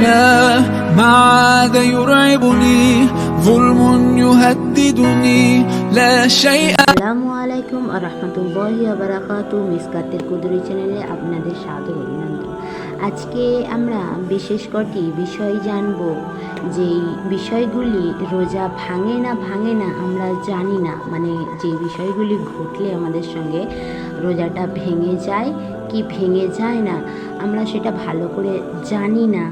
لا ما عاد يرعبني ظلم يهددني لا شيء আসসালামু আলাইকুম আর রহমতুল্লাহি বারাকাতু মিসকাতের কুদরি চ্যানেলে আপনাদের সাদর অভিনন্দন আজকে আমরা বিশেষ কটি বিষয় জানব যেই বিষয়গুলি রোজা ভাঙে না ভাঙে না আমরা জানি না মানে যে বিষয়গুলি ঘটলে আমাদের সঙ্গে রোজাটা ভেঙে যায় কি ভেঙে যায় না আমরা সেটা ভালো করে জানি না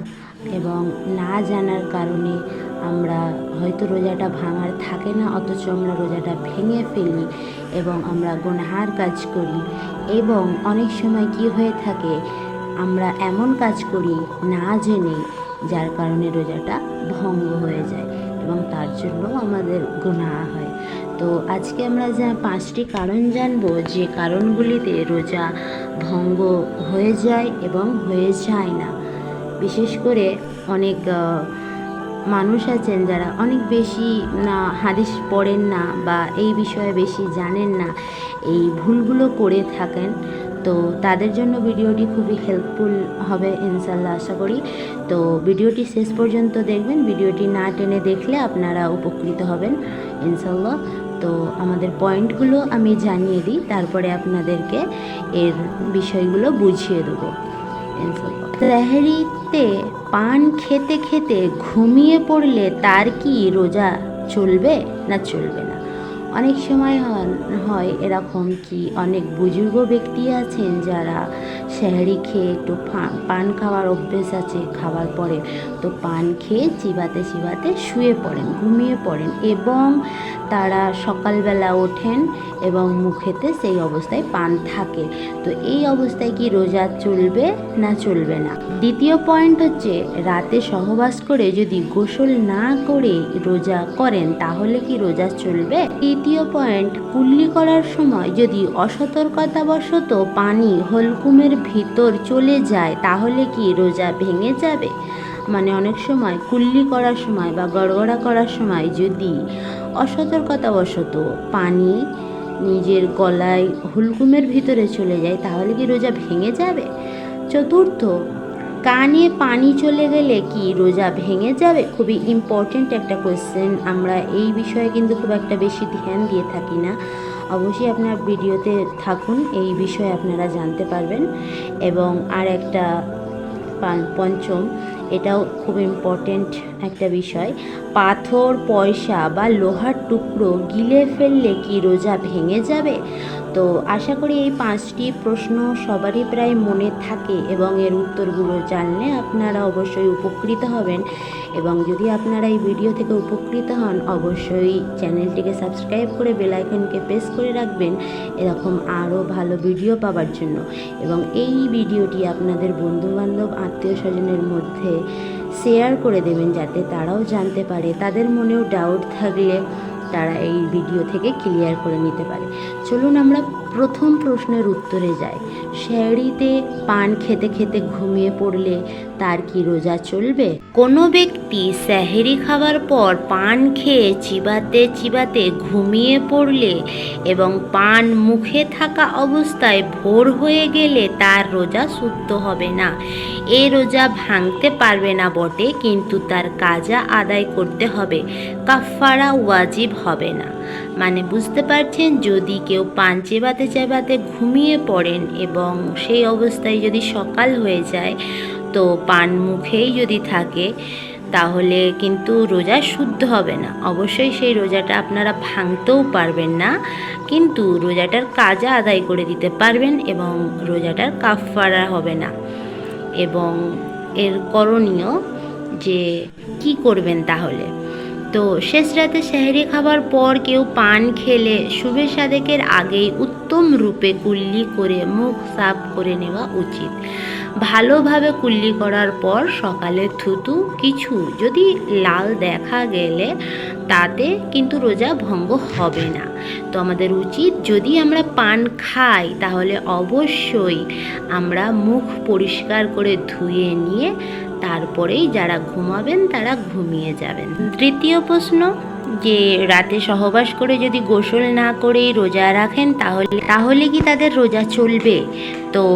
এবং না জানার কারণে আমরা হয়তো রোজাটা ভাঙার থাকে না, অথচ আমরা রোজাটা ভেঙে ফেলি এবং আমরা গুনহার কাজ করি। এবং অনেক সময় কি হয়ে থাকে, আমরা এমন কাজ করি না জেনে, যার কারণে রোজাটা ভঙ্গ হয়ে যায় এবং তার জন্য আমাদের গুনাহ হয়। তো আজকে আমরা যা পাঁচটি কারণ জানব, যে কারণগুলিতে রোজা ভঙ্গ হয়ে যায় এবং হয়ে যায় না বিশেষ করে অনেক মানুষ আছেন যারা অনেক বেশি না, হাদিস পড়েন না বা এই বিষয়ে বেশি জানেন না, এই ভুলগুলো করে থাকেন। তো তাদের জন্য ভিডিওটি খুবই হেল্পফুল হবে ইনশাল্লাহ আশা করি। তো ভিডিওটি শেষ পর্যন্ত দেখবেন। ভিডিওটি না টেনে দেখলে আপনারা উপকৃত হবেন ইনশাল্লাহ তো আমাদের পয়েন্টগুলো আমি জানিয়ে দিই, তারপরে আপনাদেরকে এর বিষয়গুলো বুঝিয়ে দেবো। তেহরিতে পান খেতে খেতে ঘুমিয়ে পড়লে তার কি রোজা চলবে না চলবে না? অনেক সময় হয় এরকম কি অনেক বুজুর্গ ব্যক্তি আছেন যারা শ্যাহারি খেয়ে একটু পান খাওয়ার অভ্যেস আছে, খাওয়ার পরে তো পান খেয়ে চিবাতে চিবাতে শুয়ে পড়েন, ঘুমিয়ে পড়েন এবং তারা সকালবেলা ওঠেন এবং মুখেতে সেই অবস্থায় পান থাকে। তো এই অবস্থায় কি রোজা চলবে না চলবে না? দ্বিতীয় পয়েন্ট হচ্ছে, রাতে সহবাস করে যদি গোসল না করে রোজা করেন, তাহলে কি রোজা চলবে? তৃতীয় পয়েন্ট কুল্লি করার সময় যদি অসতর্কতাবশত পানি হলকুমের ভিতর চলে যায়, তাহলে কি রোজা ভেঙে যাবে? মানে অনেক সময় কুল্লি করার সময় বা গড়গড়া করার সময় যদি অসতর্কতাবশত পানি নিজের গলায় হুলকুমের ভিতরে চলে যায়, তাহলে কি রোজা ভেঙে যাবে? চতুর্থ, কানে পানি চলে গেলে কি রোজা ভেঙে যাবে? খুবই ইম্পর্ট্যান্ট একটা কোয়েশ্চেন আমরা এই বিষয়ে কিন্তু খুব একটা বেশি ধ্যান দিয়ে থাকি না। অবশ্যই আপনার ভিডিওতে থাকুন, এই বিষয়ে আপনারা জানতে পারবেন। এবং আর একটা পঞ্চম এটাও খুব ইম্পর্টেন্ট একটা বিষয়, পাথর, পয়সা বা লোহার টুকরো গিলে ফেললে কি রোজা ভেঙে যাবে? তো আশা করি এই পাঁচটি প্রশ্ন সবারই প্রায় মনে থাকে এবং এর উত্তরগুলো জানলে আপনারা অবশ্যই উপকৃত হবেন। এবং যদি আপনারা এই ভিডিও থেকে উপকৃত হন, অবশ্যই চ্যানেলটিকে সাবস্ক্রাইব করে বেল আইকনকে প্রেস করে রাখবেন এরকম আরও ভালো ভিডিও পাওয়ার জন্য। এবং এই ভিডিওটি আপনাদের বন্ধুবান্ধব, আত্মীয় স্বজনের মধ্যে শেয়ার করে দেবেন যাতে তারাও জানতে পারে, তাদের মনেও ডাউট থাকলে তারা এই ভিডিও থেকে ক্লিয়ার করে নিতে পারে। চলুন আমরা প্রথম প্রশ্নের উত্তরে যায়, শ্যাড়িতে পান খেতে খেতে ঘুমিয়ে পড়লে তার কি রোজা চলবে? কোনো ব্যক্তি স্যাহেরি খাওয়ার পর পান খেয়ে চিবাতে চিবাতে ঘুমিয়ে পড়লে এবং পান মুখে থাকা অবস্থায় ভোর হয়ে গেলে তার রোজা শুদ্ধ হবে না। এই রোজা ভাঙতে পারবে না বটে, কিন্তু তার কাজা আদায় করতে হবে কাফারা ওয়াজিব হবে না। মানে বুঝতে পারছেন, যদি কেউ পান চেবাতে চেবাতে ঘুমিয়ে পড়েন এবং সেই অবস্থায় যদি সকাল হয়ে যায়, তো পান মুখেই যদি থাকে, তাহলে কিন্তু রোজা শুদ্ধ হবে না। অবশ্যই সেই রোজাটা আপনারা ভাঙতেও পারবেন না, কিন্তু রোজাটার কাজা আদায় করে দিতে পারবেন এবং রোজাটার কাফারা হবে না। এবং এর করণীয় যে কি করবেন তাহলে? তো শেষ রাতে সেহরি খাবার পর কেউ পান খেলে শুভে সাদেকের আগেই উত্তম রূপে কুল্লি করে মুখ সাফ করে নেওয়া উচিত। ভালোভাবে কুল্লি করার পর সকালে থুতু, কিছু যদি লাল দেখা গেলে তাতে কিন্তু রোজা ভঙ্গ হবে না। তো আমাদের উচিত যদি আমরা পান খাই, তাহলে অবশ্যই আমরা মুখ পরিষ্কার করে ধুয়ে নিয়ে তারপরেই যারা ঘুমাবেন, তারা ঘুমিয়ে যাবেন। তৃতীয় প্রশ্ন, যে রাতে সহবাস করে যদি গোসল না করেই রোজা রাখেন, তাহলে তাহলে কি তাদের রোজা চলবে? তো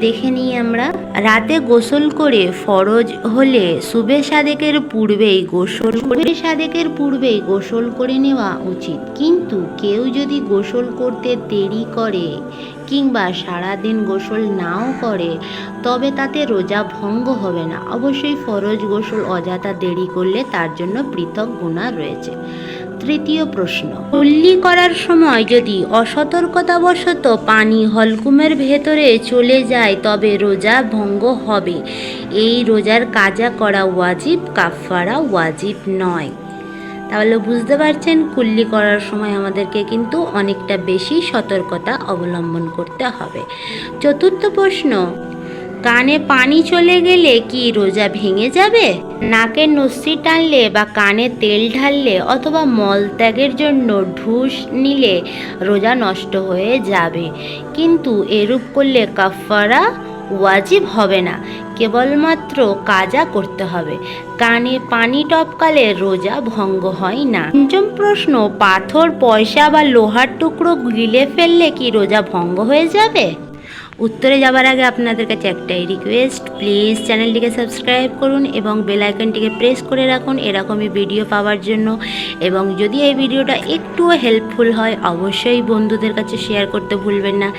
দেখে নিই আমরা। রাতে গোসল করে ফরজ হলে সুবে সাদেকের পূর্বেই গোসল করে সাদেকের পূর্বেই গোসল করে নেওয়া উচিত। কিন্তু কেউ যদি গোসল করতে দেরি করে কিংবা সারাদিন গোসল নাও করে, তবে তাতে রোজা ভঙ্গ হবে না। অবশ্যই ফরজ গোসল অযথা দেরি করলে তার জন্য পৃথক গুণা রয়েছে। তৃতীয় প্রশ্ন। কুল্লি করার সময় যদি অসতর্কতাবশত পানি হলকুমের ভেতরে চলে যায়, তবে রোজা ভঙ্গ হবে। এই রোজার কাজা করা ওয়াজিব কাফারা ওয়াজিব নয়। তাহলে বুঝতে পারছেন, কুল্লি করার সময় আমাদেরকে কিন্তু অনেকটা বেশি সতর্কতা অবলম্বন করতে হবে। চতুর্থ প্রশ্ন কানে পানি চলে গেলে কি রোজা ভেঙে যাবে? নাকের নস্যি টানলে বা কানে তেল ঢাললে অথবা মল ত্যাগের জন্য ঢুস নিলে রোজা নষ্ট হয়ে যাবে। কিন্তু এরূপ করলে কাফারা ওয়াজিব হবে না। কেবলমাত্র কাজা করতে হবে। কানে পানি টপকালে রোজা ভঙ্গ হয় না। পঞ্চম প্রশ্ন, পাথর, পয়সা বা লোহার টুকরো গিলে ফেললে কি রোজা ভঙ্গ হয়ে যাবে? উত্তরে যাবার আগে আপনাদের কাছে একটাই রিকোয়েস্ট প্লিজ চ্যানেলটিকে সাবস্ক্রাইব করুন এবং বেল আইকনটিকে প্রেস করে রাখুন। এরকমই ভিডিও পাওয়ার জন্য। এবং যদি এই ভিডিওটা একটুও হেল্পফুল হয়, অবশ্যই বন্ধুদের কাছে শেয়ার করতে ভুলবেন না।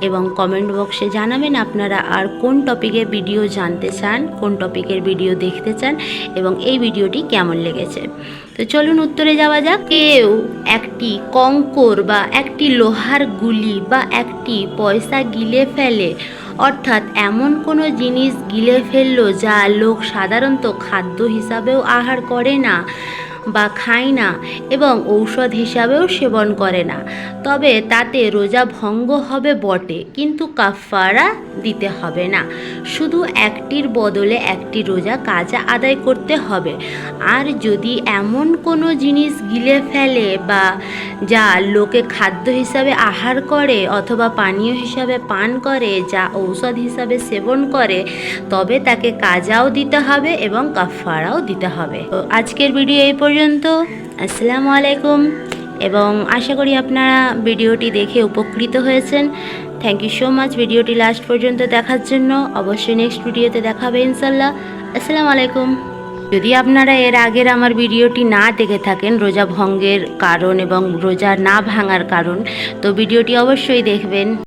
এবং কমেন্ট বক্সে জানাবেন আপনারা আর কোন টপিকের ভিডিও জানতে চান, কোন টপিকের ভিডিও দেখতে চান, এবং এই ভিডিওটি কেমন লেগেছে। তো চলুন উত্তরে যাওয়া যাক। কেউ একটি কঙ্কর বা একটি লোহার গুলি বা একটি পয়সা গিলে ফেলে, অর্থাৎ এমন কোনো জিনিস গিলে ফেলল যা লোক সাধারণত খাদ্য হিসাবেও আহার করে না। বা খায় না এবং ঔষধ হিসাবেও সেবন করে না। তবে তাতে রোজা ভঙ্গ হবে বটে, কিন্তু কাফারা দিতে হবে না। শুধু একটির বদলে একটি রোজা কাজা আদায় করতে হবে। আর যদি এমন কোনো জিনিস গিলে ফেলে বা যা লোকে খাদ্য হিসাবে আহার করে অথবা পানীয় হিসাবে পান করে, যা ঔষধ হিসাবে সেবন করে, তবে তাকে কাজাও দিতে হবে এবং কাফারাও দিতে হবে। আজকের ভিডিও এই পর্যন্ত, আসসালামু আলাইকুম। এবং আশা করি আপনারা ভিডিওটি দেখে উপকৃত হয়েছেন। থ্যাংক ইউ সো মাচ ভিডিওটি লাস্ট পর্যন্ত দেখার জন্য। অবশ্যই নেক্সট ভিডিওতে দেখাবে ইনশাল্লাহ আসসালামু আলাইকুম। যদি আপনারা এর আগের আমার ভিডিওটি না দেখে থাকেন, রোজা ভঙ্গের কারণ এবং রোজা না ভাঙার কারণ, তো ভিডিওটি অবশ্যই দেখবেন।